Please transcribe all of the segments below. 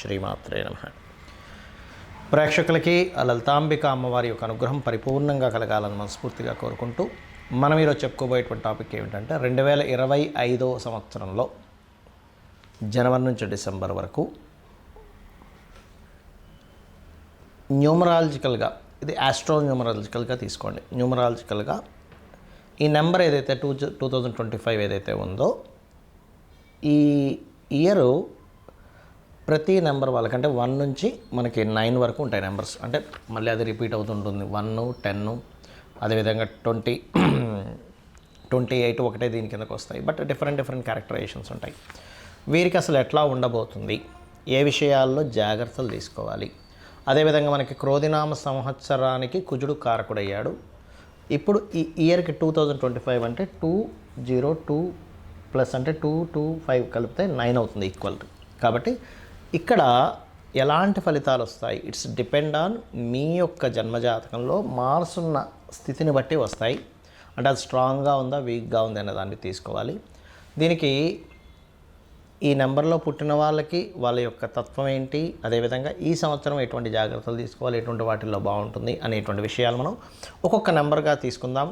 శ్రీమాత్రే నమ. ప్రేక్షకులకి లలితాంబిక అమ్మవారి యొక్క అనుగ్రహం పరిపూర్ణంగా కలగాలని మనస్ఫూర్తిగా కోరుకుంటూ మనం ఈరోజు చెప్పుకోబోయేటువంటి టాపిక్ ఏమిటంటే రెండు వేల ఇరవై ఐదో సంవత్సరంలో జనవరి నుంచి డిసెంబర్ వరకు న్యూమరాలజికల్గా ఇది ఆస్ట్రో న్యూమరాలజికల్గా తీసుకోండి. న్యూమరాలజికల్గా ఈ నెంబర్ ఏదైతే two two thousand twenty five ఏదైతే ఉందో ఈ ఇయరు ప్రతి నెంబర్ వాళ్ళకంటే వన్ నుంచి మనకి నైన్ వరకు ఉంటాయి నెంబర్స్. అంటే మళ్ళీ అది రిపీట్ అవుతుంటుంది. వన్ టెన్ అదేవిధంగా ట్వంటీ ట్వంటీ ఎయిట్ ఒకటే దీని కిందకు వస్తాయి. బట్ డిఫరెంట్ డిఫరెంట్ క్యారెక్టరైజేషన్స్ ఉంటాయి. వీరికి అసలు ఎట్లా ఉండబోతుంది? ఏ విషయాల్లో జాగ్రత్తలు తీసుకోవాలి? అదేవిధంగా మనకి క్రోధినామ సంవత్సరానికి కుజుడు కారకుడయ్యాడు. ఇప్పుడు ఈ ఇయర్కి టూ థౌజండ్ ట్వంటీ ఫైవ్ అంటే టూ జీరో టూ ప్లస్ అంటే టూ టూ ఫైవ్ కలిపితే నైన్ అవుతుంది ఈక్వల్. కాబట్టి ఇక్కడ ఎలాంటి ఫలితాలు వస్తాయి? ఇట్స్ డిపెండ్ ఆన్ మీ యొక్క జన్మజాతకంలో మార్స్ ఉన్న స్థితిని బట్టి వస్తాయి. అంటే అది స్ట్రాంగ్గా ఉందా వీక్గా ఉందా అనే దాన్ని తీసుకోవాలి. దీనికి ఈ నెంబర్లో పుట్టిన వాళ్ళకి వాళ్ళ యొక్క తత్వం ఏంటి అదేవిధంగా ఈ సంవత్సరం ఎటువంటి జాగ్రత్తలు తీసుకోవాలి ఎటువంటి వాటిల్లో బాగుంటుంది అనేటువంటి విషయాలు మనం ఒక్కొక్క నెంబర్గా తీసుకుందాం.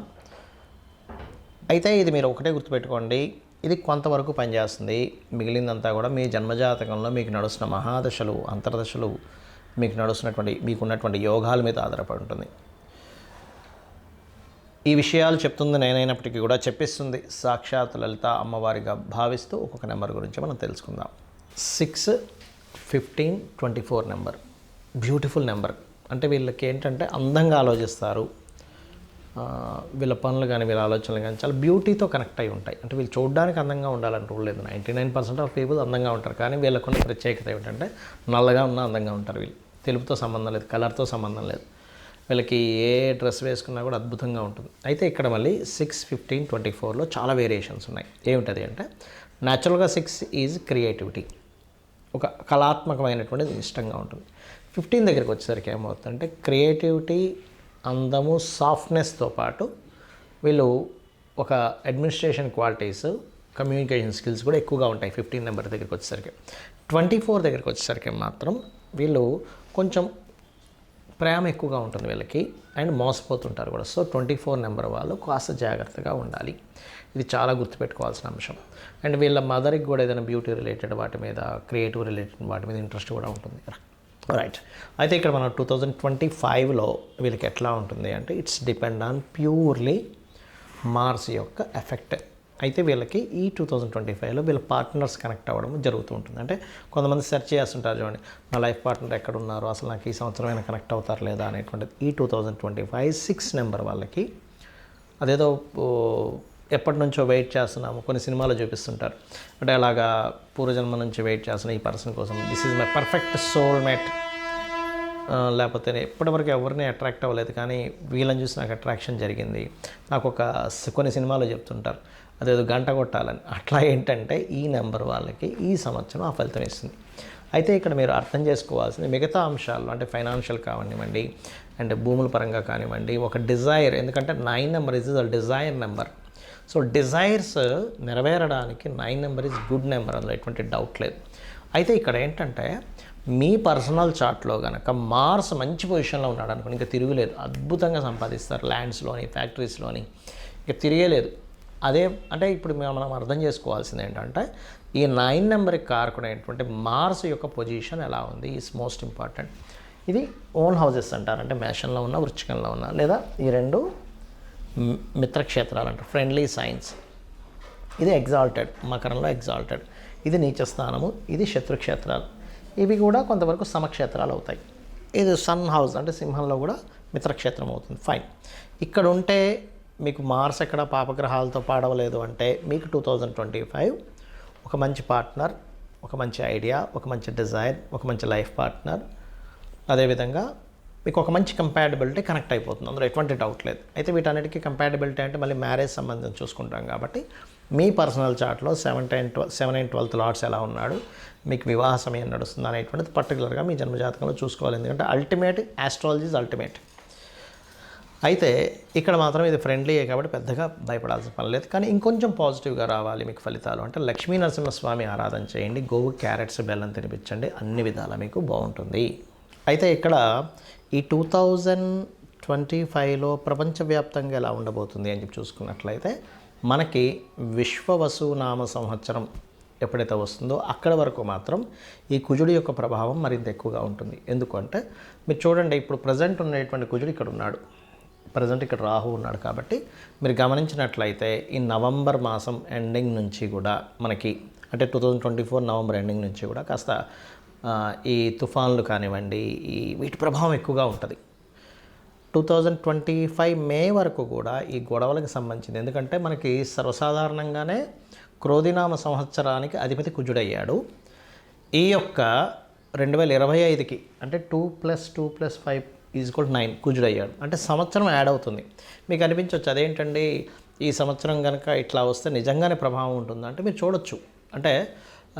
అయితే ఇది మీరు ఒకటే గుర్తుపెట్టుకోండి. ఇది కొంతవరకు పనిచేస్తుంది. మిగిలిందంతా కూడా మీ జన్మజాతకంలో మీకు నడుస్తున్న మహాదశలు అంతర్దశలు మీకు నడుస్తున్నటువంటి మీకున్నటువంటి యోగాల మీద ఆధారపడి ఉంటుంది. ఈ విషయాలు చెప్తుంది నేనైనప్పటికీ కూడా చెప్పిస్తుంది. సాక్షాత్ లలిత అమ్మవారిగా భావిస్తూ ఒక్కొక్క నెంబర్ గురించి మనం తెలుసుకుందాం. Six fifteen twenty four number. Beautiful number. అంటే వీళ్ళకి ఏంటంటే అందంగా ఆలోచిస్తారు. వీళ్ళ పనులు కానీ వీళ్ళ ఆలోచనలు కానీ చాలా బ్యూటీతో కనెక్ట్ అయి ఉంటాయి. అంటే వీళ్ళు చూడడానికి అందంగా ఉండాలని రూల్ లేదు. Ninety nine percent of people అందంగా ఉంటారు. కానీ వీళ్ళకున్న ప్రత్యేకత ఏమిటంటే నల్లగా ఉన్న అందంగా ఉంటారు వీళ్ళు. తెలుపుతో సంబంధం లేదు కలర్తో సంబంధం లేదు. వీళ్ళకి ఏ డ్రెస్ వేసుకున్నా కూడా అద్భుతంగా ఉంటుంది. అయితే ఇక్కడ మళ్ళీ సిక్స్ ఫిఫ్టీన్ ట్వంటీ ఫోర్లో చాలా వేరియేషన్స్ ఉన్నాయి. ఏమిటది అంటే న్యాచురల్గా సిక్స్ ఈజ్ క్రియేటివిటీ ఒక కళాత్మకమైనటువంటిది ఇష్టంగా ఉంటుంది. ఫిఫ్టీన్ దగ్గరికి వచ్చేసరికి ఏమవుతుందంటే క్రియేటివిటీ అందము సాఫ్ట్నెస్తో పాటు వీళ్ళు ఒక అడ్మినిస్ట్రేషన్ క్వాలిటీస్ కమ్యూనికేషన్ స్కిల్స్ కూడా ఎక్కువగా ఉంటాయి. ఫిఫ్టీన్ నెంబర్ దగ్గరికి వచ్చేసరికి. ట్వంటీ ఫోర్ దగ్గరికి వచ్చేసరికి మాత్రం వీళ్ళు కొంచెం ప్రేమ ఎక్కువగా ఉంటుంది వీళ్ళకి అండ్ మోసపోతుంటారు కూడా. సో ట్వంటీ ఫోర్ నెంబర్ వాళ్ళు కాస్త జాగ్రత్తగా ఉండాలి. ఇది చాలా గుర్తుపెట్టుకోవాల్సిన అంశం. అండ్ వీళ్ళ మదర్కి కూడా ఏదైనా బ్యూటీ రిలేటెడ్ వాటి మీద క్రియేటివ్ రిలేటెడ్ వాటి మీద ఇంట్రెస్ట్ కూడా ఉంటుంది. రైట్ అయితే ఇక్కడ మనం టూ థౌజండ్ ట్వంటీ ఫైవ్లో వీళ్ళకి ఎట్లా ఉంటుంది అంటే it's depend on purely Mars యొక్క ఎఫెక్ట్ అయితే వీళ్ళకి ఈ టూ థౌజండ్ ట్వంటీ ఫైవ్లో వీళ్ళ పార్ట్నర్స్ కనెక్ట్ అవ్వడం జరుగుతూ ఉంటుంది. అంటే కొంతమంది సెర్చ్ చేస్తుంటారు చూడండి నా లైఫ్ పార్ట్నర్ ఎక్కడ ఉన్నారు అసలు నాకు ఈ సంవత్సరమైనా కనెక్ట్ అవుతారు లేదా అనేటువంటిది. ఈ two thousand twenty five six number వాళ్ళకి అదేదో ఎప్పటి నుంచో వెయిట్ చేస్తున్నాము. కొన్ని సినిమాలు చూపిస్తుంటారు. అంటే అలాగా పూర్వజన్మ నుంచి వెయిట్ చేస్తున్న ఈ పర్సన్ కోసం. This is my perfect soul mate లేకపోతే ఇప్పటివరకు ఎవరిని అట్రాక్ట్ అవ్వలేదు. కానీ వీళ్ళని చూసి నాకు అట్రాక్షన్ జరిగింది. నాకు ఒక కొన్ని సినిమాలు చెప్తుంటారు. అదేదో గంట కొట్టాలని. అట్లా ఏంటంటే ఈ నెంబర్ వాళ్ళకి ఈ సంవత్సరం ఆ ఫలితం ఇస్తుంది. అయితే ఇక్కడ మీరు అర్థం చేసుకోవాల్సింది మిగతా అంశాలు అంటే ఫైనాన్షియల్ కానివ్వండి అండ్ భూముల పరంగా కానివ్వండి ఒక డిజైర్ ఎందుకంటే nine number is a desire number so desires నెరవేరడానికి nine number is good number అందులో ఎటువంటి డౌట్ లేదు. అయితే ఇక్కడ ఏంటంటే మీ పర్సనల్ చార్ట్లో కనుక మార్స్ మంచి పొజిషన్లో ఉన్నాడు అనుకోండి ఇంకా తిరుగులేదు. అద్భుతంగా సంపాదిస్తారు ల్యాండ్స్లోని ఫ్యాక్టరీస్లోని ఇక తిరిగేలేదు. అదే అంటే ఇప్పుడు మేము మనం అర్థం చేసుకోవాల్సింది ఏంటంటే ఈ నైన్ నెంబర్కి కారకుడైనటువంటి మార్స్ యొక్క పొజిషన్ ఎలా ఉంది? ఈస్ మోస్ట్ ఇంపార్టెంట్ ఇది ఓన్ హౌసెస్ అంటారు. అంటే మేషన్లో ఉన్న వృచ్చికంలో ఉన్న లేదా ఈ రెండు మిత్రక్షేత్రాలు అంటారు ఫ్రెండ్లీ సైన్స్ ఇది ఎగ్జాల్టెడ్ మకరంలో ఎగ్జాల్టెడ్ ఇది నీచ స్థానము. ఇది శత్రుక్షేత్రాలు. ఇవి కూడా కొంతవరకు సమక్షేత్రాలు అవుతాయి. ఇది సన్ హౌస్ అంటే సింహంలో కూడా మిత్రక్షేత్రం అవుతుంది. ఫైన్ ఇక్కడ ఉంటే మీకు మార్స్ ఎక్కడ పాపగ్రహాలతో పాడవలేదు అంటే మీకు టూ థౌజండ్ ట్వంటీ ఫైవ్ ఒక మంచి పార్ట్నర్ ఒక మంచి ఐడియా ఒక మంచి డిజైర్ ఒక మంచి లైఫ్ పార్ట్నర్ అదేవిధంగా మీకు ఒక మంచి కంపాటబిలిటీ కనెక్ట్ అయిపోతుంది. అందులో ఎటువంటి డౌట్ లేదు. అయితే వీటన్నిటికీ కంపాటబిలిటీ అంటే మళ్ళీ మ్యారేజ్ సంబంధం చూసుకుంటాం కాబట్టి మీ పర్సనల్ చార్ట్లో seven ten twelve seven and twelfth lords ఎలా ఉన్నాడు మీకు వివాహ సమయం నడుస్తుంది అనేటువంటిది పర్టికులర్గా మీ జన్మజాతకంలో చూసుకోవాలి. ఎందుకంటే అల్టిమేట్ ఆస్ట్రాలజీ ఇస్ అల్టిమేట్ అయితే ఇక్కడ మాత్రం ఇది ఫ్రెండ్లీయే కాబట్టి పెద్దగా భయపడాల్సిన పని లేదు. కానీ ఇంకొంచెం పాజిటివ్గా రావాలి మీకు ఫలితాలు. అంటే లక్ష్మీ నరసింహస్వామి ఆరాధన చేయండి. గోవు క్యారెట్స్ బెల్లం తినిపించండి. అన్ని విధాలా మీకు బాగుంటుంది. అయితే ఇక్కడ ఈ టూ థౌజండ్ ట్వంటీ ఫైవ్లో ప్రపంచవ్యాప్తంగా ఎలా ఉండబోతుంది అని చెప్పి చూసుకున్నట్లయితే మనకి విశ్వవసు నామ సంవత్సరం ఎప్పుడైతే వస్తుందో అక్కడ వరకు మాత్రం ఈ కుజుడి యొక్క ప్రభావం మరింత ఎక్కువగా ఉంటుంది. ఎందుకంటే మీరు చూడండి ఇప్పుడు ప్రజెంట్ ఉండేటువంటి కుజుడు ఇక్కడ ఉన్నాడు. ప్రజెంట్ ఇక్కడ రాహు ఉన్నాడు కాబట్టి మీరు గమనించినట్లయితే ఈ నవంబర్ మాసం ఎండింగ్ నుంచి కూడా మనకి అంటే two thousand twenty four November ending నుంచి కూడా కాస్త ఈ తుఫాన్లు కానివ్వండి ఈ వీటి ప్రభావం ఎక్కువగా ఉంటుంది. Two thousand twenty five May వరకు కూడా ఈ గొడవలకు సంబంధించింది. ఎందుకంటే మనకి సర్వసాధారణంగానే క్రోధినామ సంవత్సరానికి అధిపతి కుజుడయ్యాడు. ఈ యొక్క రెండు వేల ఇరవై ఐదుకి అంటే two plus two plus five is కూడా నైన్ కుజుడయ్యాడు. అంటే సంవత్సరం యాడ్ అవుతుంది. మీకు అనిపించవచ్చు అదేంటండి? ఈ సంవత్సరం కనుక ఇట్లా వస్తే నిజంగానే ప్రభావం ఉంటుందా? అంటే మీరు చూడొచ్చు. అంటే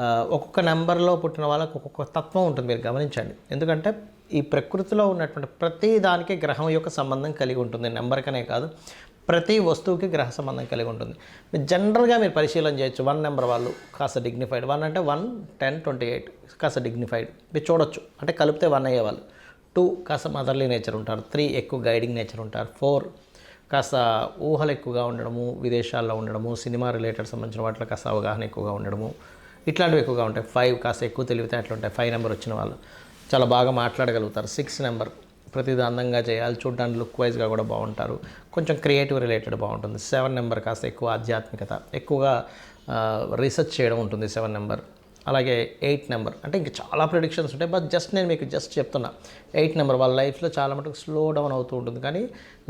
ఒక్కొక్క నెంబర్లో పుట్టిన వాళ్ళకి ఒక్కొక్క తత్వం ఉంటుంది మీరు గమనించండి. ఎందుకంటే ఈ ప్రకృతిలో ఉన్నటువంటి ప్రతి దానికి గ్రహం యొక్క సంబంధం కలిగి ఉంటుంది నెంబర్కనే కాదు. ప్రతి వస్తువుకి గ్రహ సంబంధం కలిగి ఉంటుంది. మీరు జనరల్గా మీరు పరిశీలన చేయొచ్చు. వన్ నెంబర్ వాళ్ళు కాస్త డిగ్నిఫైడ్ వన్ అంటే వన్ టెన్ ట్వంటీ ఎయిట్ కాస్త డిగ్నిఫైడ్ మీరు చూడొచ్చు. అంటే కలిపితే వన్ అయ్యేవాళ్ళు. టూ కాస్త మదర్లీ నేచర్ ఉంటారు. త్రీ ఎక్కువ గైడింగ్ నేచర్ ఉంటారు. ఫోర్ కాస్త ఊహలు ఎక్కువగా ఉండడము విదేశాల్లో ఉండడము సినిమా రిలేటెడ్ సంబంధించిన వాటిలో కాస్త అవగాహన ఎక్కువగా ఉండడము ఇట్లాంటివి ఎక్కువగా ఉంటాయి. ఫైవ్ కాస్త ఎక్కువ తెలివితేటలు ఉంటాయి ఫైవ్ నెంబర్ వచ్చిన వాళ్ళు. చాలా బాగా మాట్లాడగలుగుతారు. సిక్స్ నెంబర్ ప్రతిదీ అందంగా చేయాలి. చూడడానికి లుక్ వైజ్గా కూడా బాగుంటారు. కొంచెం క్రియేటివ్ రిలేటెడ్ బాగుంటుంది. సెవెన్ నెంబర్ కాస్త ఎక్కువ ఆధ్యాత్మికత. ఎక్కువగా రీసెర్చ్ చేయడం ఉంటుంది. సెవెన్ నెంబర్ అలాగే ఎయిట్ నెంబర్. అంటే ఇంకా చాలా ప్రిడిక్షన్స్ ఉంటాయి. బట్ జస్ట్ నేను మీకు జస్ట్ చెప్తున్నా ఎయిట్ నెంబర్ వాళ్ళ లైఫ్లో చాలా మటుకు స్లో డౌన్ అవుతూ ఉంటుంది. కానీ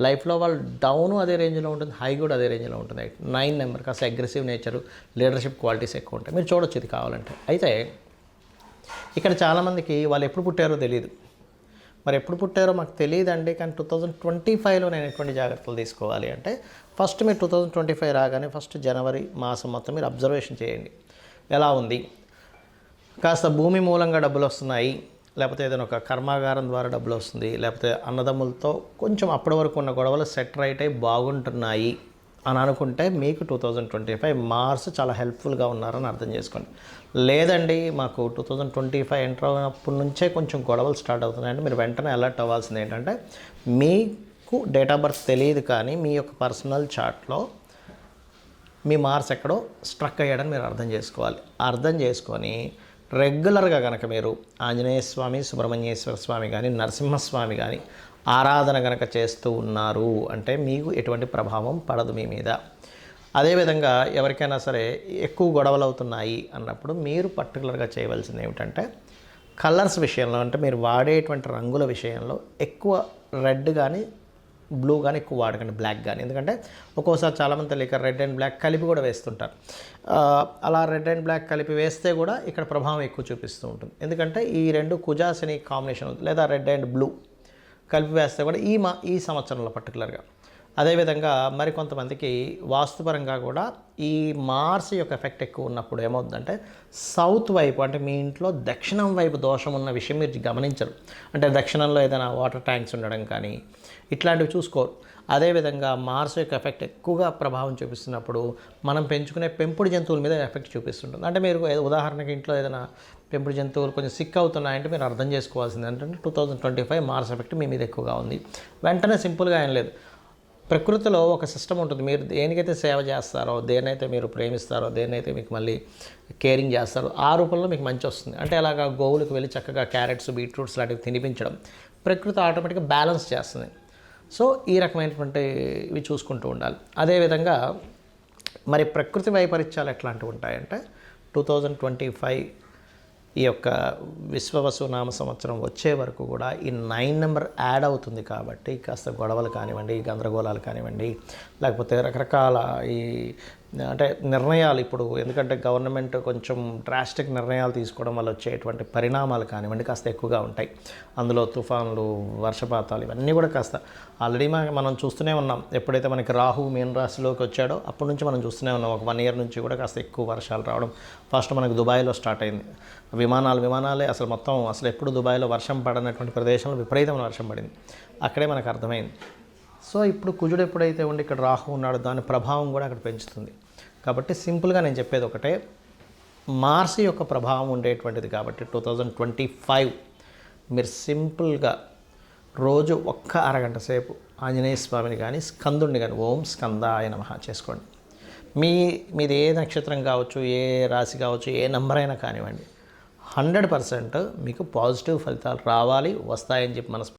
లైఫ్లో వాళ్ళు డౌన్ అదే రేంజ్లో ఉంటుంది హై కూడా అదే రేంజ్లో ఉంటుంది. ఎయిట్ నైన్ నెంబర్ కాస్త అగ్రెసివ్ నేచర్ లీడర్షిప్ క్వాలిటీస్ ఎక్కువ ఉంటాయి. మీరు చూడొచ్చు ఇది కావాలంటే. అయితే ఇక్కడ చాలామందికి వాళ్ళు ఎప్పుడు పుట్టారో తెలియదు మరి ఎప్పుడు పుట్టారో మాకు తెలియదండి. కానీ టూ థౌజండ్ ట్వంటీ ఫైవ్లో నేను ఎటువంటి జాగ్రత్తలు తీసుకోవాలి అంటే ఫస్ట్ మీరు టూ థౌజండ్ ట్వంటీ ఫైవ్ రాగానే ఫస్ట్ జనవరి మాసం మొత్తం మీరు అబ్జర్వేషన్ చేయండి. ఎలా ఉంది? కాస్త భూమి మూలంగా డబ్బులు వస్తున్నాయి లేకపోతే ఏదైనా ఒక కర్మాగారం ద్వారా డబ్బులు వస్తుంది లేకపోతే అన్నదమ్ములతో కొంచెం అప్పటి వరకు ఉన్న గొడవలు సెట్ రైట్ అయి బాగుంటున్నాయి అని అనుకుంటే మీకు two thousand twenty five Mars చాలా హెల్ప్ఫుల్గా ఉన్నారని అర్థం చేసుకోండి. లేదండి మాకు two thousand twenty five enter అయినప్పటి నుంచే కొంచెం గొడవలు స్టార్ట్ అవుతున్నాయంటే మీరు వెంటనే అలర్ట్ అవ్వాల్సింది ఏంటంటే మీకు డేట్ ఆఫ్ బర్త్ తెలియదు కానీ మీ యొక్క పర్సనల్ చార్ట్లో మీ మార్స్ ఎక్కడో స్ట్రక్ అయ్యాడని మీరు అర్థం చేసుకోవాలి. అర్థం చేసుకొని రెగ్యులర్గా కనుక మీరు ఆంజనేయ స్వామి సుబ్రహ్మణ్యేశ్వర స్వామి కానీ నరసింహస్వామి కానీ ఆరాధన కనుక చేస్తూ ఉన్నారు అంటే మీకు ఎటువంటి ప్రభావం పడదు మీ మీద. అదేవిధంగా ఎవరికైనా సరే ఎక్కువ గొడవలు అవుతున్నాయి అన్నప్పుడు మీరు పర్టికులర్గా చేయవలసింది ఏమిటంటే కలర్స్ విషయంలో అంటే మీరు వాడేటువంటి రంగుల విషయంలో ఎక్కువ రెడ్ కానీ బ్లూ కానీ ఎక్కువ వాడకండి బ్లాక్ కానీ ఎందుకంటే ఒక్కోసారి చాలామంది తెలియక రెడ్ అండ్ బ్లాక్ కలిపి కూడా వేస్తుంటారు. అలా రెడ్ అండ్ బ్లాక్ కలిపి వేస్తే కూడా ఇక్కడ ప్రభావం ఎక్కువ చూపిస్తూ ఉంటుంది. ఎందుకంటే ఈ రెండు కుజాసిని కాంబినేషన్ లేదా రెడ్ అండ్ బ్లూ కలిపి వేస్తే కూడా ఈ మా ఈ సంవత్సరంలో పర్టికులర్గా అదేవిధంగా మరికొంతమందికి వాస్తుపరంగా కూడా ఈ మార్స్ యొక్క ఎఫెక్ట్ ఎక్కువ ఉన్నప్పుడు ఏమవుతుందంటే సౌత్ వైపు అంటే మీ ఇంట్లో దక్షిణం వైపు దోషం ఉన్న విషయం మీరు గమనించరు. అంటే దక్షిణంలో ఏదైనా వాటర్ ట్యాంక్స్ ఉండడం కానీ ఇట్లాంటివి చూసుకోరు. అదేవిధంగా మార్స్ యొక్క ఎఫెక్ట్ ఎక్కువగా ప్రభావం చూపిస్తున్నప్పుడు మనం పెంచుకునే పెంపుడు జంతువుల మీద ఎఫెక్ట్ చూపిస్తుంటుంది. అంటే మీరు ఉదాహరణకి ఇంట్లో ఏదైనా పెంపుడు జంతువులు కొంచెం సిక్ అవుతున్నాయంటే మీరు అర్థం చేసుకోవాల్సింది ఏంటంటే two thousand twenty five Mars effect మీ మీద ఎక్కువగా ఉంది. వెంటనే సింపుల్గా ఏం లేదు. ప్రకృతిలో ఒక సిస్టమ్ ఉంటుంది. మీరు దేనికైతే సేవ చేస్తారో దేనైతే మీరు ప్రేమిస్తారో దేనైతే మీకు మళ్ళీ కేరింగ్ చేస్తారో ఆ రూపంలో మీకు మంచి వస్తుంది. అంటే అలాగా గోవులకు వెళ్ళి చక్కగా క్యారెట్స్ బీట్రూట్స్ లాంటివి తినిపించడం ప్రకృతి ఆటోమేటిక్గా బ్యాలెన్స్ చేస్తుంది. సో ఈ రకమైనటువంటి ఇవి చూసుకుంటూ ఉండాలి. అదేవిధంగా మరి ప్రకృతి వైపరీత్యాలు ఎట్లాంటివి ఉంటాయంటే టూ థౌజండ్ ట్వంటీ ఫైవ్ ఈ యొక్క విశ్వవసునామ సంవత్సరం వచ్చే వరకు కూడా ఈ నైన్ నెంబర్ యాడ్ అవుతుంది కాబట్టి కాస్త గొడవలు కానివ్వండి గందరగోళాలు కానివ్వండి లేకపోతే రకరకాల ఈ అంటే నిర్ణయాలు ఇప్పుడు ఎందుకంటే గవర్నమెంట్ కొంచెం డ్రాస్టిక్ నిర్ణయాలు తీసుకోవడం వల్ల వచ్చేటువంటి పరిణామాలు కానివ్వండి కాస్త ఎక్కువగా ఉంటాయి. అందులో తుఫాన్లు వర్షపాతాలు ఇవన్నీ కూడా కాస్త ఆల్రెడీ మనం చూస్తూనే ఉన్నాం. ఎప్పుడైతే మనకి రాహు మీన రాశిలోకి వచ్చాడో అప్పటి నుంచి మనం చూస్తూనే ఉన్నాం. ఒక వన్ ఇయర్ నుంచి కూడా కాస్త ఎక్కువ వర్షాలు రావడం. ఫస్ట్ మనకు దుబాయ్లో స్టార్ట్ అయింది. విమానాలు విమానాలే అసలు మొత్తం అసలు ఎప్పుడు దుబాయ్లో వర్షం పడనటువంటి ప్రదేశంలో విపరీతమైన వర్షం పడింది. అక్కడే మనకు అర్థమైంది. సో ఇప్పుడు కుజుడు ఎప్పుడైతే ఉండి ఇక్కడ రాహు ఉన్నాడో దాని ప్రభావం కూడా అక్కడ పెంచుతుంది. కాబట్టి సింపుల్గా నేను చెప్పేది ఒకటే. మార్స్ యొక్క ప్రభావం ఉండేటువంటిది కాబట్టి టూ థౌజండ్ ట్వంటీ ఫైవ్ మీరు సింపుల్గా రోజు ఒక్క అరగంట సేపు ఆంజనేయ స్వామిని కానీ స్కందుడిని కానీ ఓం స్కందాయ నమః చేసుకోండి. మీ మీది ఏ నక్షత్రం కావచ్చు ఏ రాశి కావచ్చు ఏ నంబర్ అయినా కానివ్వండి. హండ్రెడ్ పర్సెంట్ మీకు పాజిటివ్ ఫలితాలు రావాలి వస్తాయని చెప్పి మనసు